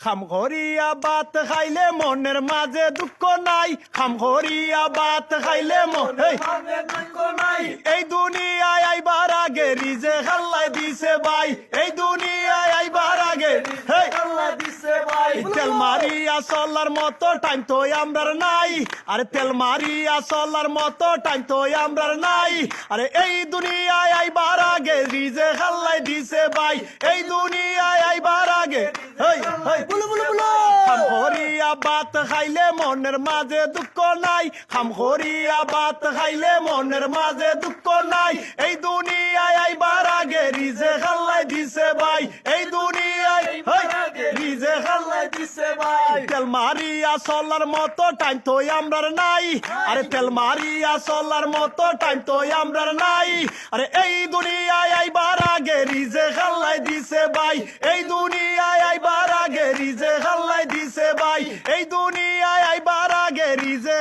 খাম করিয়া বাত খাইলে মনের মাঝে দুঃখ নাই। খাম করিয়া বাত খাইলে মন এই, দুনিয়ায় আইবার আগে রিজে খাল্লাই দিছে ভাই। এই দুনিয়ায় আইবার আগে তেল মারিয়া চলার মতো টাইম তো আমরার নাই। আরে তেল মারিয়া চলার মতো টাইম তো আমরার নাই। আরে এই দুনিয়ায় আইবার আগে রিজে খাল্লাই দিছে ভাই। এই দুনিয়ায় আইবার আগে হেই। বাত খাইলে মনের মাঝে দুঃখ নাই। খাম বাত খাইলে মনের মাঝে দুঃখ নাই। এই দুনিয়ায় আইবার আগে রিজে খাল্লাই দিছে ভাই। এই দুনিয়ায় তেল মারিয়া চলার মতো টাইম তো আমরার নাই। আরে তেল মারিয়া চলার মতো টাইম তো আমরার নাই। আরে এই দুনিয়ায় আইবার আগে রিজে খাল্লাই দিছে ভাই। এই আগে রিজে হাল্লাই দিছে ভাই। এই দুনিয়ায় আইবার আগে রিজে